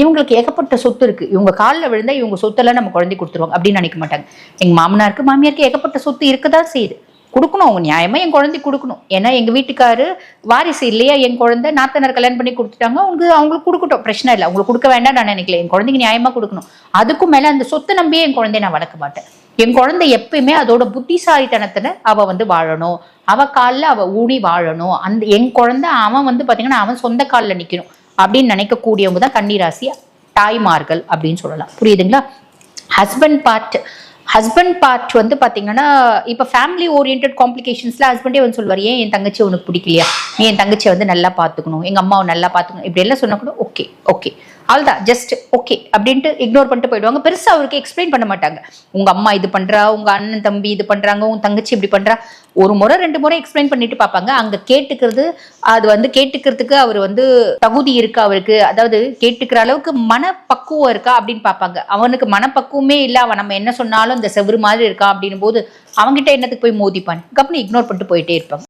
இவங்களுக்கு ஏகப்பட்ட சொத்து இருக்கு. இவங்க காலில் விழுந்தா இவங்க சொத்தெல்லாம் நம்ம குழந்தை கொடுத்துருவாங்க அப்படின்னு நினைக்க மாட்டாங்க. எங்க மாமனாருக்கு மாமியாருக்கு ஏகப்பட்ட சொத்து இருக்கதான் செய்யுது. கொடுக்கணும் அவங்க நியாயமா என் குழந்தை கொடுக்கணும். ஏன்னா எங்க வீட்டுக்காரு வாரிசு இல்லையா என் குழந்தை நாத்தனார் கல்யாணம் பண்ணி கொடுத்துட்டாங்க. அவங்க அவங்களுக்கு கொடுக்கட்டும். பிரச்சனை இல்லை. அவங்களுக்கு கொடுக்க வேண்டாம் நான் நினைக்கல. என் குழந்தைக்கு நியாயமா கொடுக்கணும். அதுக்கும் மேல அந்த சொத்தை நம்பியே என் குழந்தைய நான் வளர்க்க மாட்டேன். என் குழந்தை எப்பயுமே அதோட புத்திசாலித்தனத்துல அவ வந்து வாழணும். அவ காலில் அவ ஊனி வாழணும். அந்த என் குழந்தை அவன் வந்து பாத்தீங்கன்னா அவன் சொந்த காலில் நிக்கணும். அப்படின்னு நினைக்கக்கூடியவங்க தான் கன்னிராசி தாய்மார்கள் அப்படின்னு சொல்லலாம். புரியுதுங்களா? ஹஸ்பண்ட் பார்ட் ஹஸ்பண்ட் பார்ட் வந்து பாத்தீங்கன்னா இப்போ ஃபேமிலி ஓரியன்ட் காம்ப்ளிகேஷன்ஸ்ல ஹஸ்பண்டே வந்து சொல்லுவார் ஏன் என் தங்கச்சி உனக்கு பிடிக்கலையா? நீ என் தங்கச்சியை வந்து நல்லா பார்த்துக்கணும் எங்க அம்மாவை நல்லா பார்த்துக்கணும் இப்படி எல்லாம் சொன்னா கூட ஓகே ஓகே. அவ்வளோதான் ஜஸ்ட் ஓகே அப்படின்ட்டு இக்னோர் பண்ணிட்டு போயிடுவாங்க. பெருசா அவருக்கு எக்ஸ்பிளைன் பண்ண மாட்டாங்க. உங்க அம்மா இது பண்றா உங்க அண்ணன் தம்பி இது பண்றாங்க உங்க தங்கச்சி இப்படி பண்றா. ஒரு முறை ரெண்டு முறை எக்ஸ்பிளைன் பண்ணிட்டு பார்ப்பாங்க. அங்க கேட்டுக்கிறது அது வந்து கேட்டுக்கிறதுக்கு அவர் வந்து தகுதி இருக்கா அவருக்கு? அதாவது கேட்டுக்கிற அளவுக்கு மனப்பக்குவம் இருக்கா அப்படின்னு பார்ப்பாங்க. அவனுக்கு மனப்பக்குவமே இல்லை. அவன் நம்ம என்ன சொன்னாலும் இந்த செவுரு மாதிரி இருக்கா அப்படின்னும் போது அவங்ககிட்ட என்னத்துக்கு போய் மோதிப்பான்? கப்பனி இக்னோர் பண்ணிட்டு போயிட்டே இருப்பாங்க.